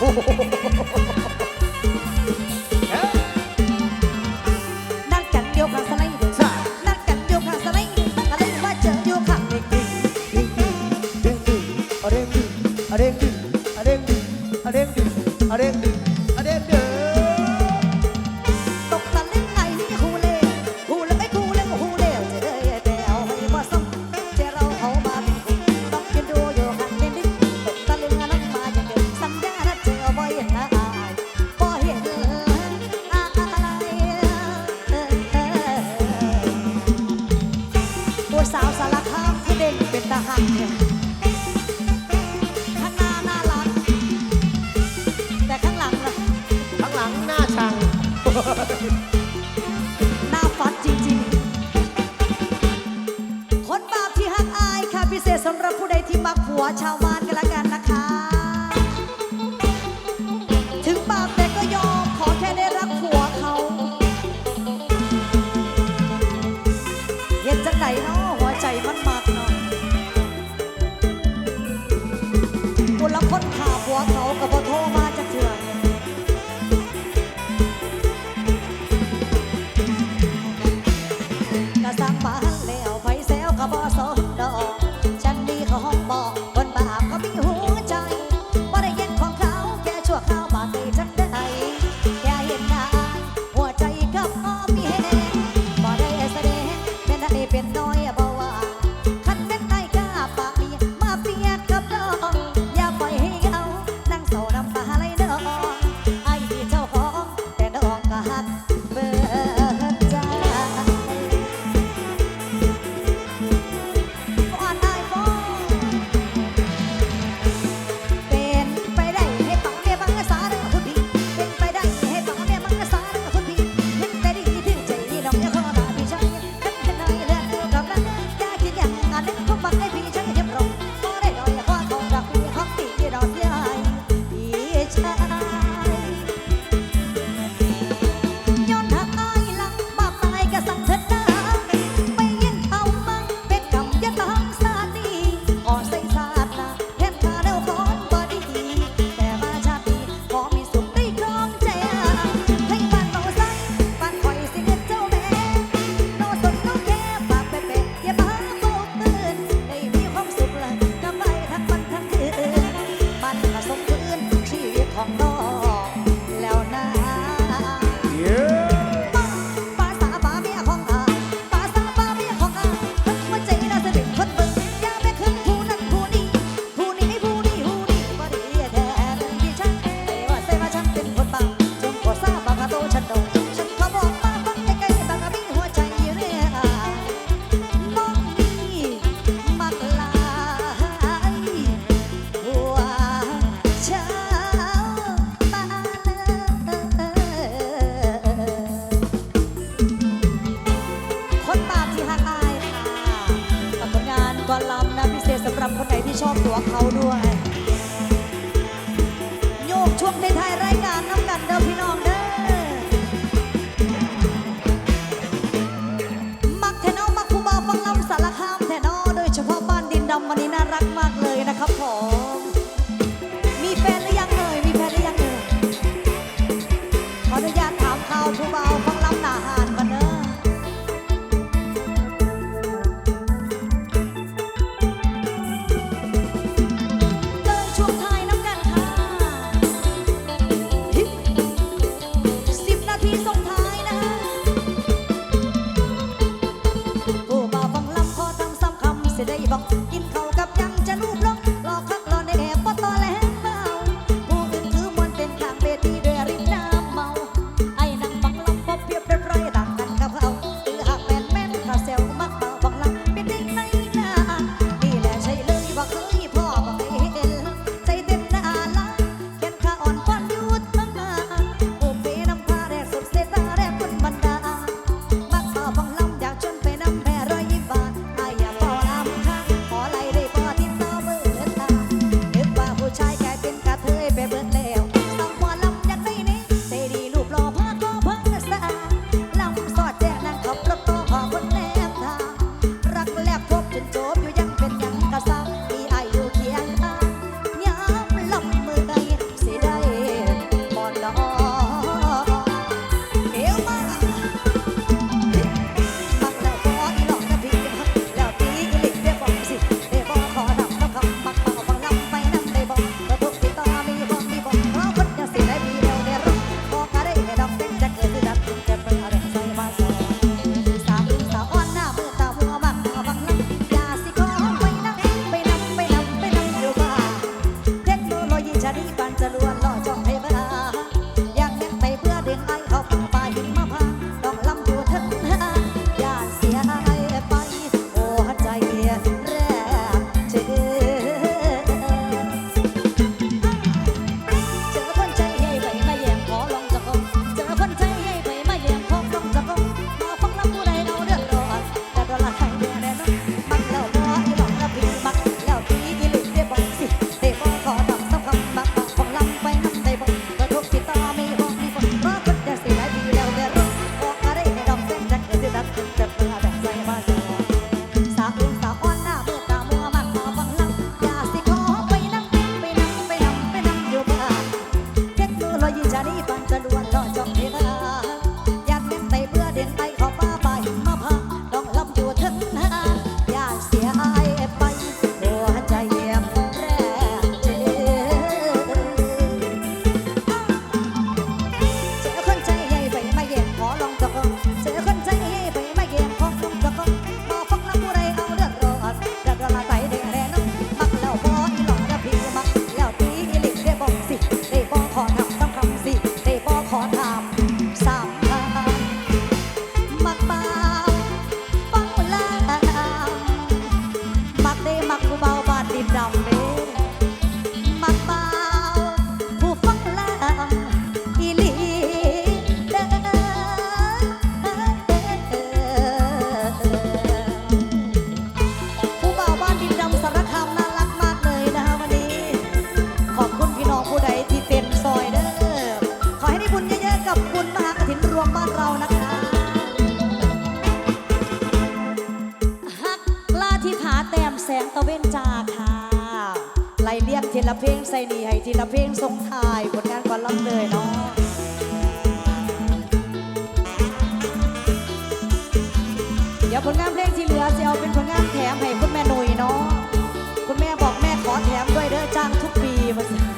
呜 呼 งหน้าชัง หน้าฟัดจริงๆ คนบาปที่หักอายค่ะพิเศษสำหรับผู้ใดที่มักผัวชาวบ้านกันละกันนะคะ ถึงบาปแต่ก็ยอมขอแค่ได้รักผัวเขาเย็นจังไหนเนาะหัวใจมันมากหน่อยคนละคนขาผัวเขา ที่ชอบตัวเขาด้วย happy ถินรวมบ้านเรานะคะฮักลาที่ผาแต้มแสงตะเวนจาค่ะไล่เรียกทีละเพลงใส่นีให้ทีละเพลงทรงทายผลงานก่านล้ำเลยเนาะเดี๋ยวผลงานเพลงที่เหลือจะเอาเป็นผลงานแถมให้คุณแม่หนุ่ยเนาะคุณแม่บอกแม่ขอแถมด้วยเด้อจ้างทุกปีมาสิ